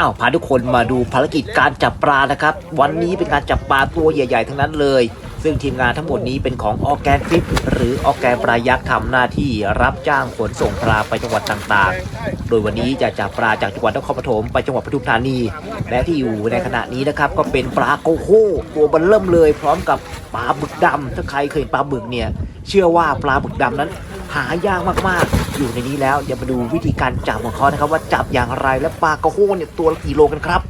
อ้าวพาทุกคนมาดูภารกิจการจับปลานะครับ วันนี้เป็นการจับปลาตัวใหญ่ ๆ ทั้งนั้นเลย ซึ่งทีมงานทั้งหมดนี้เป็นของออแกนคลิปหรือออแกนปลายักษ์ทำหน้าที่รับจ้างขนส่งปลาไปจังหวัดต่างๆ โดยวันนี้จะจับปลาจากจังหวัดนครปฐมไปจังหวัดปทุมธานี และที่อยู่ในขณะนี้นะครับก็เป็นปลาโกโก้ตัวบันเริ่มเลย พร้อมกับปลาบึกดำถ้าใครเคยปลาบึกเนี่ยเชื่อว่าปลาบึกดำนั้น หายากมากๆ อยู่ในนี้แล้วเดี๋ยวมาดูวิธีการจับของเขานะครับ ว่าจับอย่างไรและปลากระโฮเนี่ยตัวละกี่โลกันครับ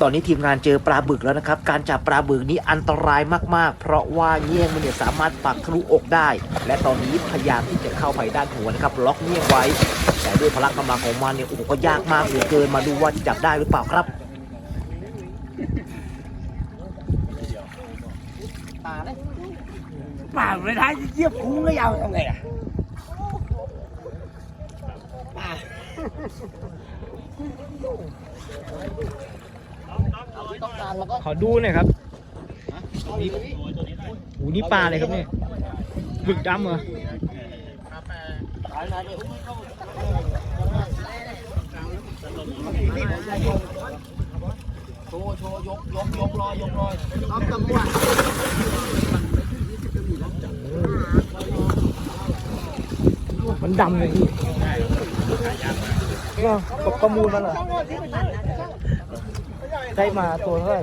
ตอนนี้ทีมงานเจอปลาบึกแล้วนะครับ การจับปลาบึกนี้อันตรายมากๆ เพราะว่าเงี้ยงมันเนี่ยสามารถปักทะลุอกได้ และตอนนี้พยายามที่จะเข้าไปด้านหัวนะครับล็อกเงี้ยงไว้ แต่ด้วยพละกำลังของมันเนี่ยโอ้โหก็ยากมากเหลือเกินมาดูว่าจะจับได้หรือเปล่าครับ ป่าไม่ได้เยียบคุ้งก็ยาวทำไงอะป่าขอดูหน่อยครับนี่โอ้นี่ปลาเลยครับเนี่ยบึกดำเหรอ โชว์โชว์ยกยกยกลอยยกลอยรับจังหวะมันดำเลยพี่ก็ประมูลมาเหรอได้มาตัวเท่าไหร่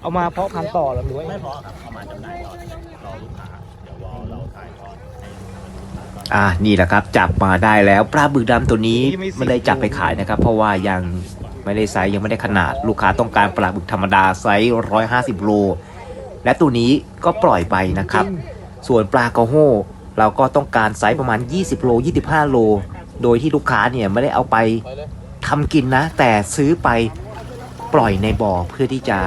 เอามาเพาะพันธุ์ต่อหรือไม่พอครับเอามาจำหน่ายต่อรอลูกค้าเดี๋ยวรอเราถ่ายทอด อ่านี่แหละครับจับมาได้แล้วปลาบึกดำตัวนี้ไม่ได้จับไปขายนะครับ เพราะว่ายังไม่ได้ไซส์ยังไม่ได้ขนาดลูกค้าต้องการปลาบึกธรรมดาไซส์150โลและตัวนี้ก็ปล่อยไปนะครับ ส่วนปลากระโฮเราก็ต้องการไซส์ประมาณ 20 โล 25 โล โดยที่ลูกค้าเนี่ยไม่ได้เอาไปทำกินนะ แต่ซื้อไปปล่อยในบ่อเพื่อที่จะ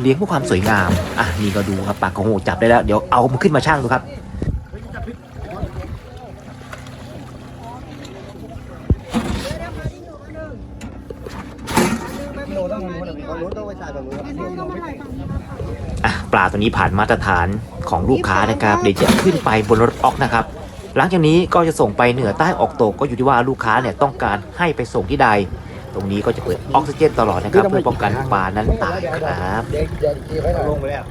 เลี้ยงเพื่อความสวยงาม อะนี่ก็ดูครับปลากระโฮจับได้แล้ว เดี๋ยวเอามันขึ้นมาช่างดูครับ อะปลาตัวนี้ผ่านมาตรฐานของลูกค้านะครับเดี๋ยวจะขึ้นไปบนรถออกนะครับ หลังจากนี้ก็จะส่งไปเหนือใต้ออกตกก็อยู่ที่ว่าลูกค้าเนี่ยต้องการให้ไปส่งที่ใด ตรงนี้ก็จะเปิดออกซิเจนตลอดนะครับเพื่อป้องกันปลานั้นตายครับ เด็กเด็กกี่ไปลงไปแล้ว